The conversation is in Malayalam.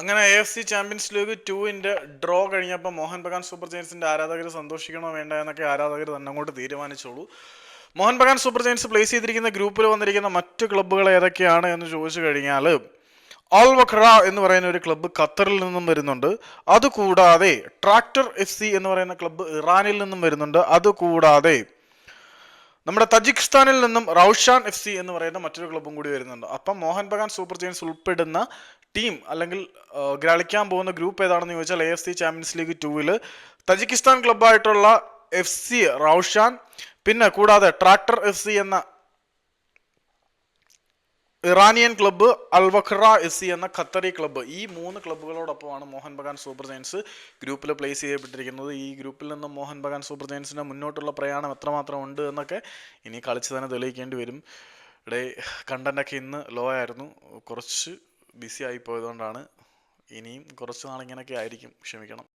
അങ്ങനെ A F C champions league ടുവിന്റെ ഡ്രോ കഴിഞ്ഞപ്പോൾ മോഹൻ ബഗാൻ സൂപ്പർ ജയൻസിന്റെ ആരാധകർ സന്തോഷിക്കണോ വേണ്ട എന്നൊക്കെ ആരാധകർ തന്നെ അങ്ങോട്ട് തീരുമാനിച്ചോളൂ. Mohun Bagan super giants place ചെയ്തിരിക്കുന്ന ഗ്രൂപ്പിൽ വന്നിരിക്കുന്ന മറ്റ് ക്ലബ്ബുകൾ ഏതൊക്കെയാണ് എന്ന് ചോദിച്ചു കഴിഞ്ഞാൽ അൽ വഖ്റ എന്ന് പറയുന്ന ഒരു ക്ലബ്ബ് ഖത്തറിൽ നിന്നും വരുന്നുണ്ട്. അതുകൂടാതെ ട്രാക്ടർ എഫ് സി എന്ന് പറയുന്ന ക്ലബ്ബ് ഇറാനിൽ നിന്നും വരുന്നുണ്ട്. അതുകൂടാതെ നമ്മുടെ തജിക്സ്ഥാനിൽ നിന്നും റൌഷാൻ എഫ് സി എന്ന് പറയുന്ന മറ്റൊരു ക്ലബ്ബും കൂടി വരുന്നുണ്ട്. അപ്പം മോഹൻ ബഗാൻ സൂപ്പർ ജയൻസ് ഉൾപ്പെടുന്ന ടീം അല്ലെങ്കിൽ കളിക്കാൻ പോകുന്ന ഗ്രൂപ്പ് ഏതാണെന്ന് ചോദിച്ചാൽ A F C champions league ടൂവിൽ തജിക്കിസ്ഥാൻ ക്ലബ്ബായിട്ടുള്ള എഫ് സി റൌഷാൻ പിന്നെ കൂടാതെ ട്രാക്ടർ എഫ് സി എന്ന Iranian club Al Wakrah S C എന്ന ഖത്തറി ക്ലബ്ബ് ഈ മൂന്ന് ക്ലബ്ബുകളോടൊപ്പമാണ് മോഹൻ ബഗാൻ സൂപ്പർ ജയൻസ് ഗ്രൂപ്പിൽ പ്ലേസ് ചെയ്യപ്പെട്ടിരിക്കുന്നത്. ഈ ഗ്രൂപ്പിൽ നിന്ന് മോഹൻ ബഗാൻ സൂപ്പർ ജയൻസിന് മുന്നോട്ടുള്ള പ്രയാണം എത്രമാത്രം ഉണ്ട് എന്നൊക്കെ ഇനി കളിച്ച് തന്നെ തെളിയിക്കേണ്ടി വരും. ഇവിടെ കണ്ടന്റൊക്കെ ഇന്ന് ലോ ആയിരുന്നു. കുറച്ച് ബിസി ആയി പോയതുകൊണ്ടാണ് ഇനിയും കുറച്ച് നാളിങ്ങനെയൊക്കെ ആയിരിക്കും ക്ഷമിക്കണം.